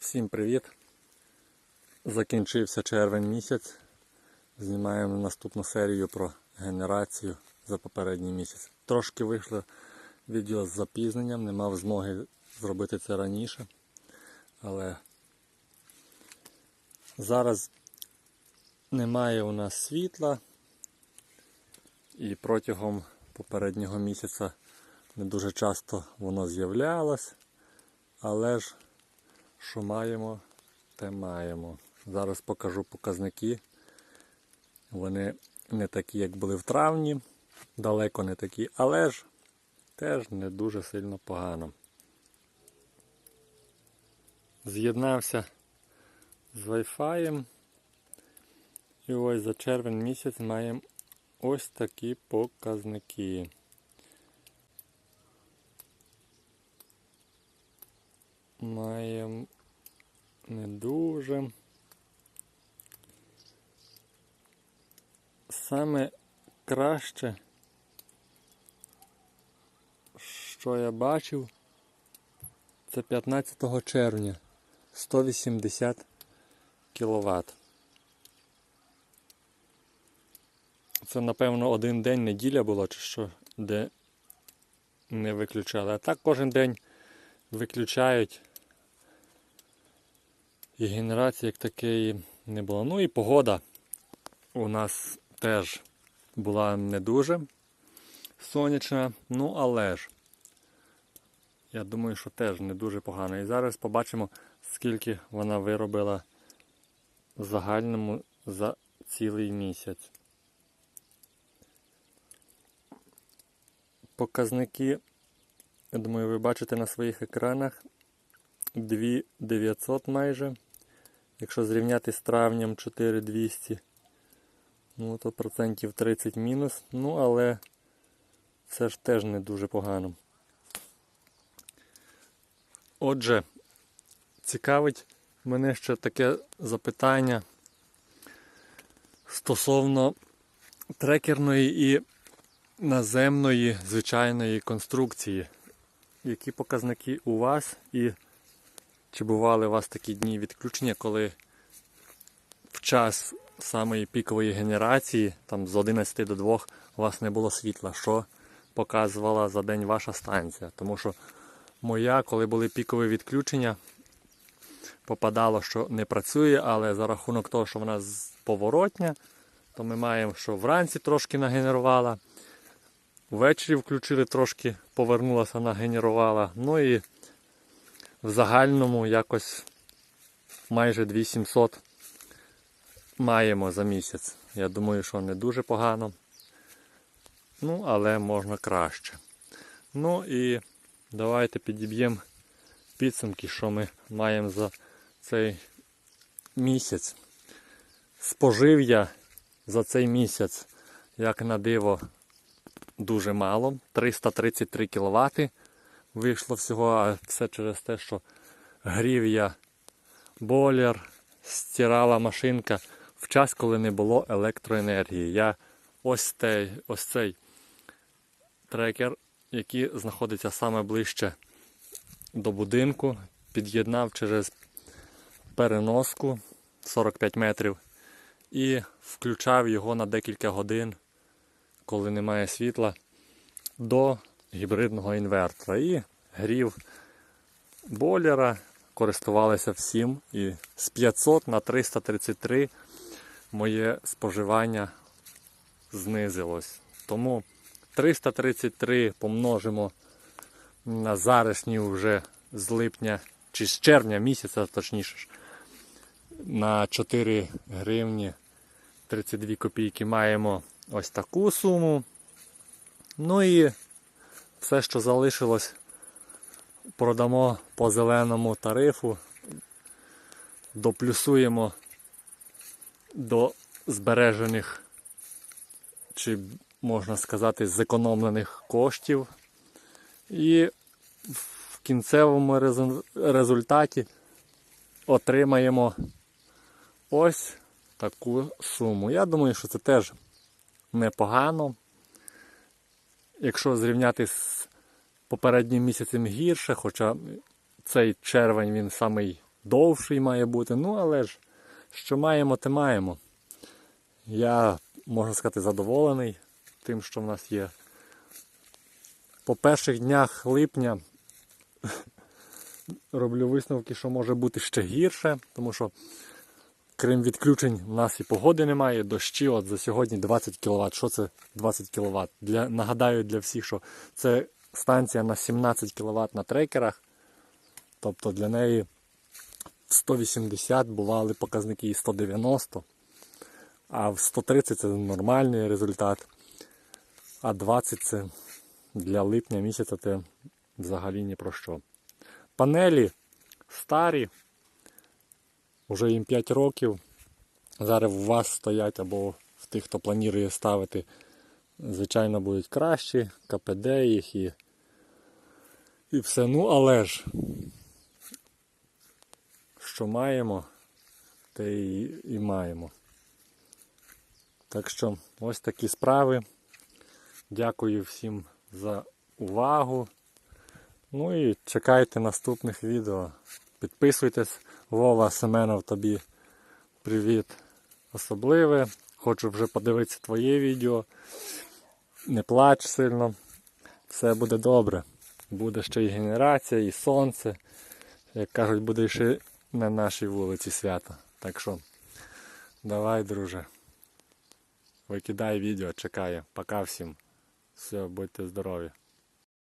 Всім привіт! Закінчився червень місяць. Знімаємо наступну серію про генерацію за попередній місяць. Трошки вийшло відео з запізненням, не мав змоги зробити це раніше. Але зараз немає у нас світла і протягом попереднього місяця не дуже часто воно з'являлось, але ж що маємо, те маємо. Зараз покажу показники. Вони не такі, як були в травні, далеко не такі, але ж теж не дуже сильно погано. З'єднався з Wi-Fi. І ось за червень місяць маємо ось такі показники. Маємо не дуже. Саме краще, що я бачив, це 15 червня 180 кВт. Це, напевно, один день неділя була, чи що, де не виключали. А так кожен день виключають. І генерації як такої не було. Ну і погода у нас теж була не дуже сонячна, ну але ж, я думаю, що теж не дуже погано. І зараз побачимо, скільки вона виробила в загальному за цілий місяць. Показники, я думаю, ви бачите на своїх екранах 2900 майже. Якщо зрівняти з травнем 4200, ну то процентів 30 мінус. Ну, але це ж теж не дуже погано. Отже, цікавить мене ще таке запитання стосовно трекерної і наземної звичайної конструкції. Які показники у вас і чи бували у вас такі дні відключення, коли в час самої пікової генерації, там з 11 до 2 у вас не було світла, що показувала за день ваша станція? Тому що моя, коли були пікові відключення, попадало, що не працює, але за рахунок того, що вона поворотня, то ми маємо, що вранці трошки нагенерувала, ввечері включили трошки, повернулася, нагенерувала. Ну і в загальному якось майже 2700 маємо за місяць. Я думаю, що не дуже погано. Ну, але можна краще. Ну і давайте підіб'ємо підсумки, що ми маємо за цей місяць. Спожив я за цей місяць, як на диво, дуже мало. 333 кВт вийшло всього, а все через те, що грів я бойлер, стирала машинка в час, коли не було електроенергії. Я ось цей, ось цей трекер, який знаходиться саме ближче до будинку, під'єднав через переноску 45 метрів і включав його на декілька годин, коли немає світла, до гібридного інвертора. І грів бойлера, користувалися всім. І з 500 на 333 моє споживання знизилось. Тому 333 помножимо на заришні вже з липня чи з червня місяця, точніше на 4 гривні 32 копійки маємо ось таку суму. Ну і все, що залишилось, продамо по зеленому тарифу, доплюсуємо до збережених, чи можна сказати, зекономлених коштів. І в кінцевому результаті отримаємо ось таку суму. Я думаю, що це теж непогано. Якщо зрівняти з попереднім місяцем гірше, хоча цей червень він самий довший має бути. Ну, але ж, що маємо, те маємо. Я, можна сказати, задоволений тим, що в нас є. По перших днях липня роблю висновки, що може бути ще гірше, тому що крім відключень, у нас і погоди немає, дощі. От за сьогодні 20 кВт. Що це 20 кВт? Для, нагадаю для всіх, що це станція на 17 кВт на трекерах. Тобто для неї 180 бували показники і 190, а в 130 це нормальний результат. А 20 це для липня місяця це взагалі ні про що. Панелі старі, вже їм 5 років. Зараз у вас стоять або в тих, хто планує ставити, звичайно, будуть кращі, КПД їх і, і все. Ну, але ж, що маємо, те і, і маємо. Так що ось такі справи. Дякую всім за увагу. Ну і чекайте наступних відео. Підписуйтесь, Вова Семенов тобі привіт особливе. Хочу вже подивитися твоє відео. Не плач сильно. Все буде добре. Буде ще і генерація, і сонце. Як кажуть, буде ще на нашій вулиці свято. Так що, давай, друже. Викидай відео, чекає. Пока всім. Все, будьте здорові.